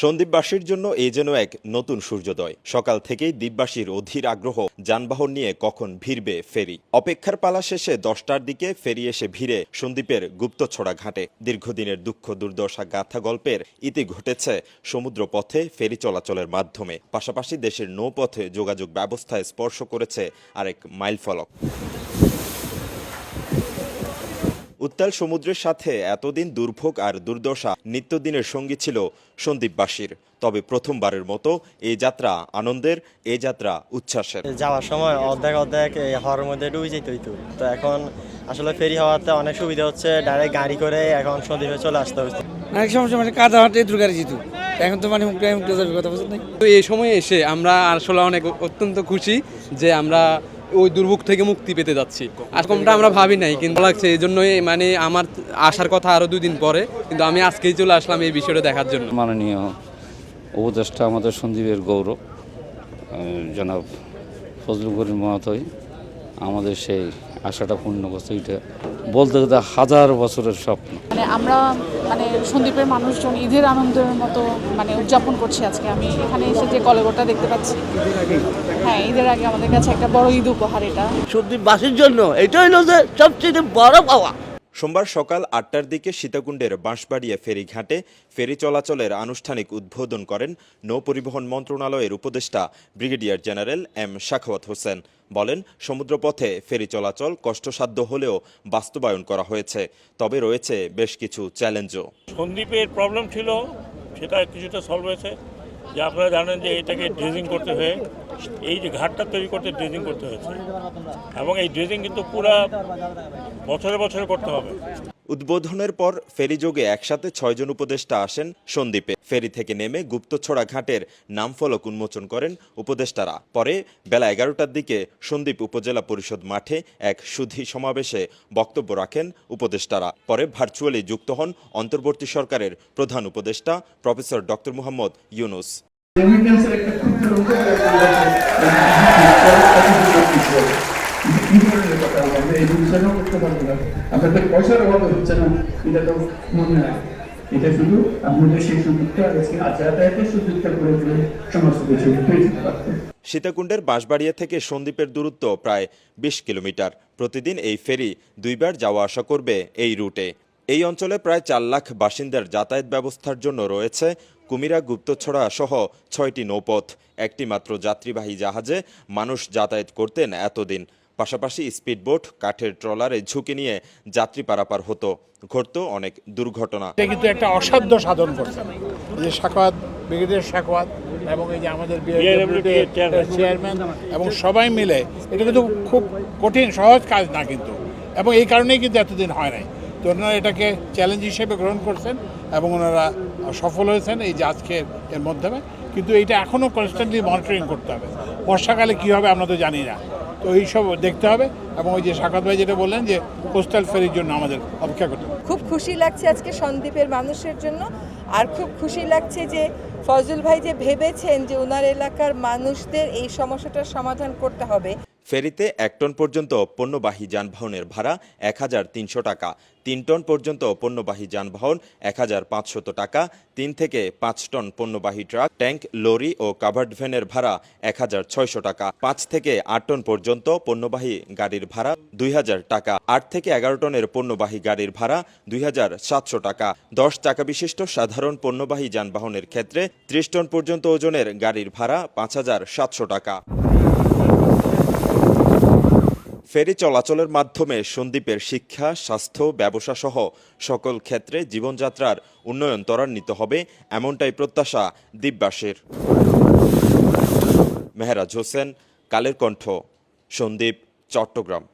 সন্দীপবাসীর জন্য এ যেন এক নতুন সূর্যোদয়। সকাল থেকেই দ্বীপবাসীর অধীর আগ্রহ, যানবাহন নিয়ে কখন ভিড়বে ফেরি। অপেক্ষার পালা শেষে দশটার দিকে ফেরি এসে ভিড়ে সন্দ্বীপের গুপ্তছড়া ঘাটে। দীর্ঘদিনের দুঃখ দুর্দশা গাথা গল্পের ইতি ঘটেছে সমুদ্র পথে ফেরি চলাচলের মাধ্যমে। পাশাপাশি দেশের নৌপথে যোগাযোগ ব্যবস্থায় স্পর্শ করেছে আরেক মাইলফলক। উত্তাল সমুদ্রের সাথে এতদিন দুর্ভোগ আর দুর্দশা নিত্যদিনের সঙ্গী ছিল সন্দীপবাসীর তবে প্রথমবারের মতো এই যাত্রা আনন্দের এই যাত্রা উচ্ছ্বাসের। যাওয়ার সময় অর্ধেক অর্ধেক এই হওয়ার মধ্যে ডুবে যেতে হইতো তো। এখন আসলে ফেরি হওয়াতে অনেক সুবিধা হচ্ছে ডাইরেক্ট গাড়ি করে এখন সন্দ্বীপে চলে আসতে হচ্ছে। অনেক সমস্যা মানে কাদা হাঁটে দ্রুগারে যেত এখন তো মানে মুখটা মুখটা যাবে কথা বলছেন তো এই সময় এসে আমরা আসলে অনেক অত্যন্ত খুশি যে আমরা ওই দুর্ভোগ থেকে মুক্তি পেতে যাচ্ছি। এরকমটা আমরা ভাবি নাই, কিন্তু লাগছে এই জন্যই মানে আমার আসার কথা আরও দুদিন পরে, কিন্তু আমি আজকেই চলে আসলাম এই বিষয়টা দেখার জন্য। মাননীয় উপদেষ্টা আমাদের সন্দীপের গৌরব জনাব ফজলুল করিম মহাতই আমাদের সেই আশাটা পূর্ণ করছে এটা বলতে গেলে হাজার বছরের স্বপ্ন। মানে আমরা মানে সন্দীপের মানুষজন ঈদের আনন্দের মতো মানে উদযাপন করছি আজকে। আমি এখানে এসে যে কলেবরটা দেখতে পাচ্ছি হ্যাঁ ঈদের আগে আমাদের কাছে একটা বড় ঈদ উপহার এটা। সন্দীপবাসীর জন্য এটাই হলো যে সবচেয়ে বড় পাওয়া। সোমবার সকাল আটটার দিকে সীতাকুণ্ডের বাঁশবাড়িয়া ফেরিঘাটে ফেরি চলাচলের আনুষ্ঠানিক উদ্বোধন করেন নৌ পরিবহন মন্ত্রণালয়ের উপদেষ্টা brigadier general M Shakhawat Hossain. বলেন, সমুদ্রপথে ফেরি চলাচল কষ্টসাধ্য হলেও বাস্তবায়ন করা হয়েছে, তবে রয়েছে বেশ কিছু চ্যালেঞ্জও। সন্দীপের প্রবলেম ছিল, সেটা কিছুটা সলভ হয়েছে। যে আপনারা জানেন যে এটাকে ড্রেজিং করতে হয়ে এই যে ঘাটটা তৈরি করতে ড্রেজিং করতে হয়েছে। এবং এই ড্রেজিং কিন্তু পুরা বছরে বছরে করতে হবে। উদ্বোধনের পর ফেরিযোগে একসাথে ছয়জন উপদেষ্টা আসেন সন্দ্বীপে ফেরি থেকে নেমে গুপ্তছড়া ঘাটের নামফলক উন্মোচন করেন উপদেষ্টারা। পরে বেলা এগারোটার দিকে সন্দ্বীপ উপজেলা পরিষদ মাঠে এক সুধী সমাবেশে বক্তব্য রাখেন উপদেষ্টারা। পরে ভার্চুয়ালি যুক্ত হন অন্তর্বর্তী সরকারের প্রধান উপদেষ্টা প্রফেসর ডক্টর মোহাম্মদ ইউনুস। সীতাকুণ্ডের বাঁশবাড়িয়া থেকে সন্দ্বীপের দূরত্ব প্রায় বিশ কিলোমিটার। প্রতিদিন এই ফেরি দুইবার যাওয়া আসা করবে এই রুটে। এই অঞ্চলে প্রায় চার লাখ বাসিন্দার যাতায়াত ব্যবস্থার জন্য রয়েছে কুমিরা গুপ্তছড়া সহ ছয়টি নৌপথ একটি মাত্র যাত্রীবাহী জাহাজে মানুষ যাতায়াত করতেন এতদিন। পাশাপাশি স্পিডবোট কাঠের ট্রলারে ঝুঁকি নিয়ে যাত্রী পারাপার হতো। ঘটত অনেক দুর্ঘটনা। এটা কিন্তু একটা অসাধ্য সাধন করছে। এই যে সাকওয়াত ব্রিগেডিয়ার সাকওয়াত এবং এই যে আমাদের। চেয়ারম্যান এবং সবাই মিলে এটা কিন্তু খুব কঠিন সহজ কাজ না কিন্তু। এবং এই কারণেই কিন্তু এতদিন হয় নাই। তো ওনারা এটাকে চ্যালেঞ্জ হিসেবে গ্রহণ করছেন এবং ওনারা সফল হয়েছেন এই যে আজকের এর মাধ্যমে। কিন্তু এইটা এখনও কনস্ট্যান্টলি মনিটরিং করতে হবে। বর্ষাকালে কী হবে আমরা তো জানি না। তো এইসব দেখতে হবে এবং ওই যে সাকাত ভাই যেটা বললেন যে কোস্টাল ফেরির জন্য আমাদের অপেক্ষা করতে খুব খুশি লাগছে আজকে সন্দ্বীপের মানুষের জন্য। আর খুব খুশি লাগছে যে ফজল ভাই যে ভেবেছেন যে ওনার এলাকার মানুষদের এই সমস্যাটার সমাধান করতে হবে। ফেরিতে এক টন পর্যন্ত পণ্যবাহী যানবাহনের ভাড়া এক হাজার তিনশো টাকা, তিন টন পর্যন্ত পণ্যবাহী যানবাহন এক হাজার পাঁচশত টাকা, তিন থেকে পাঁচ টন পণ্যবাহী ট্রাক, ট্যাঙ্ক, লরি ও কাভার্ড ভ্যানের ভাড়া এক হাজার ছয়শো টাকা, পাঁচ থেকে আট টন পর্যন্ত পণ্যবাহী গাড়ির ভাড়া দুই হাজার টাকা, আট থেকে এগারো টনের পণ্যবাহী গাড়ির ভাড়া দুই হাজার সাতশো টাকা। দশ চাকা বিশিষ্ট সাধারণ পণ্যবাহী যানবাহনের ক্ষেত্রে ত্রিশ টন পর্যন্ত ওজনের গাড়ির ভাড়া পাঁচ হাজার সাতশো টাকা। ফেরি চলাচলের মাধ্যমে সন্দীপের শিক্ষা, স্বাস্থ্য, ব্যবসা সহ সকল ক্ষেত্রে জীবনযাত্রার উন্নয়ন ত্বরান্বিত হবে এমনটাই প্রত্যাশা দ্বীপবাসীর মেহরাজ হোসেন, কালের কণ্ঠ, সন্দীপ, চট্টগ্রাম।